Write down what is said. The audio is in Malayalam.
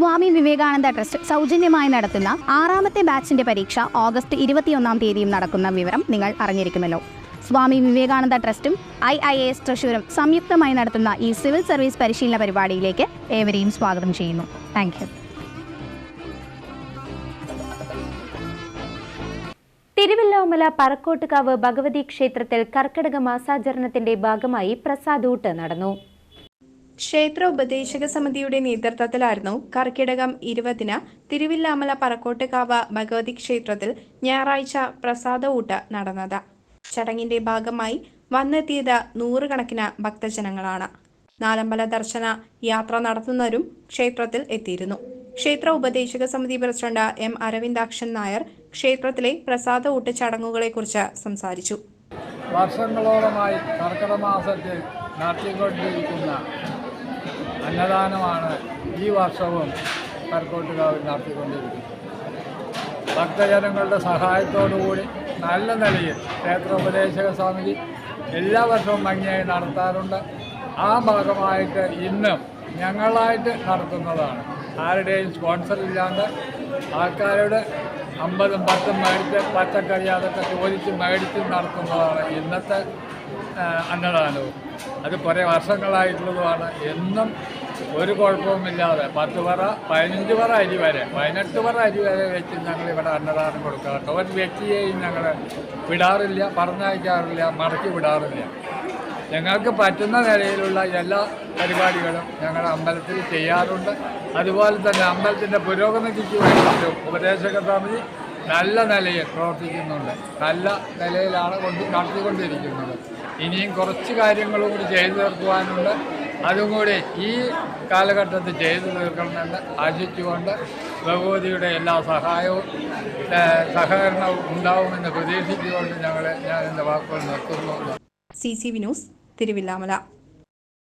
സ്വാമി വിവേകാനന്ദ ട്രസ്റ്റ് സൗജന്യമായി നടത്തുന്ന ആറാമത്തെ ബാച്ചിന്റെ പരീക്ഷ ഓഗസ്റ്റ് ഇരുപത്തിയൊന്നാം തീയതിയും നടക്കുന്ന വിവരം നിങ്ങൾ അറിഞ്ഞിരിക്കുമല്ലോ. സ്വാമി വിവേകാനന്ദ ട്രസ്റ്റും ഐ ഐ എസ് ട്രഷൂരും സംയുക്തമായി നടത്തുന്ന ഈ സിവിൽ സർവീസ് പരിശീലന പരിപാടിയിലേക്ക് ഏവരെയും സ്വാഗതം ചെയ്യുന്നു. താങ്ക് തിരുവല്ലോമല പറക്കോട്ടുകാവ് ഭഗവതി ക്ഷേത്രത്തിൽ കർക്കിടക മാസാചരണത്തിന്റെ ഭാഗമായി പ്രസാദൂട്ട് നടന്നു. ക്ഷേത്ര ഉപദേശക സമിതിയുടെ നേതൃത്വത്തിലായിരുന്നു കർക്കിടകം ഇരുപതിന് തിരുവില്ലാമല പറക്കോട്ടുകാവ് ഭഗവതി ക്ഷേത്രത്തിൽ ഞായറാഴ്ച പ്രസാദ ഊട്ട് നടന്നത്. ചടങ്ങിന്റെ ഭാഗമായി വന്നെത്തിയത് നൂറുകണക്കിന് ഭക്തജനങ്ങളാണ്. നാലമ്പല ദർശന യാത്ര നടത്തുന്നവരും ക്ഷേത്രത്തിൽ എത്തിയിരുന്നു. ക്ഷേത്ര ഉപദേശക സമിതി പ്രസിഡന്റ് എം അരവിന്ദാക്ഷൻ നായർ ക്ഷേത്രത്തിലെ പ്രസാദ ഊട്ട് ചടങ്ങുകളെക്കുറിച്ച് സംസാരിച്ചു. വർഷങ്ങളോളമായി കർക്കിടക മാസത്തിൽ നടത്തിക്കൊണ്ടിരിക്കുന്ന അന്നദാനമാണ് ഈ വർഷവും കർക്കോട്ടുകാവിൽ നടത്തിക്കൊണ്ടിരിക്കുന്നത്. ഭക്തജനങ്ങളുടെ സഹായത്തോടുകൂടി നല്ല നിലയിൽ ക്ഷേത്രോപദേശക സമിതി എല്ലാ വർഷവും ഭംഗിയായി നടത്താറുണ്ട്. ആ ഭാഗമായിട്ട് ഇന്നും ഞങ്ങളായിട്ട് നടത്തുന്നതാണ്. ആരുടെയും സ്പോൺസർ ഇല്ലാണ്ട് ആൾക്കാരോട് അമ്പതും പത്തും മേടിച്ച് പച്ചക്കറി അതൊക്കെ ചോദിച്ച് മേടിച്ച് നടത്തുന്നതാണ് ഇന്നത്തെ അന്നദാനവും. അത് കുറേ വർഷങ്ങളായിട്ടുള്ളതുമാണ്. എന്നും ഒരു കുഴപ്പവുമില്ലാതെ പത്ത് പറ പതിനഞ്ച് പറ അരി വരെ പതിനെട്ട് പറ അരി വരെ വെച്ച് ഞങ്ങൾ ഇവിടെ അന്നദാനം കൊടുക്കാറുണ്ട്. ഒരു വ്യക്തിയെയും ഞങ്ങൾ വിടാറില്ല പറഞ്ഞയക്കാറില്ല മടക്കി വിടാറില്ല. ഞങ്ങൾക്ക് പറ്റുന്ന നിലയിലുള്ള എല്ലാ പരിപാടികളും ഞങ്ങളുടെ അമ്പലത്തിൽ ചെയ്യാറുണ്ട്. അതുപോലെ തന്നെ അമ്പലത്തിന്റെ പുരോഗതിക്ക് വേണ്ടി ഉപദേശക സമിതി നല്ല നിലയിൽ പ്രവർത്തിക്കുന്നുണ്ട്. നല്ല നിലയിലാണ് കൊണ്ട് നടത്തിക്കൊണ്ടിരിക്കുന്നത്. ഇനിയും കുറച്ച് കാര്യങ്ങളും കൂടി ചെയ്തു തീർക്കുവാനുണ്ട്. അതും കൂടി ഈ കാലഘട്ടത്തിൽ ചെയ്തു തീർക്കണമെന്ന് ആശിച്ചുകൊണ്ട് ഭഗവതിയുടെ എല്ലാ സഹായവും സഹകരണവും ഉണ്ടാവുമെന്ന് പ്രതീക്ഷിച്ചുകൊണ്ട് ഞങ്ങൾ ഞാൻ എന്റെ വാക്കുകൾ നിർത്തുന്നു. C C Vinoos Thiruvilwamala.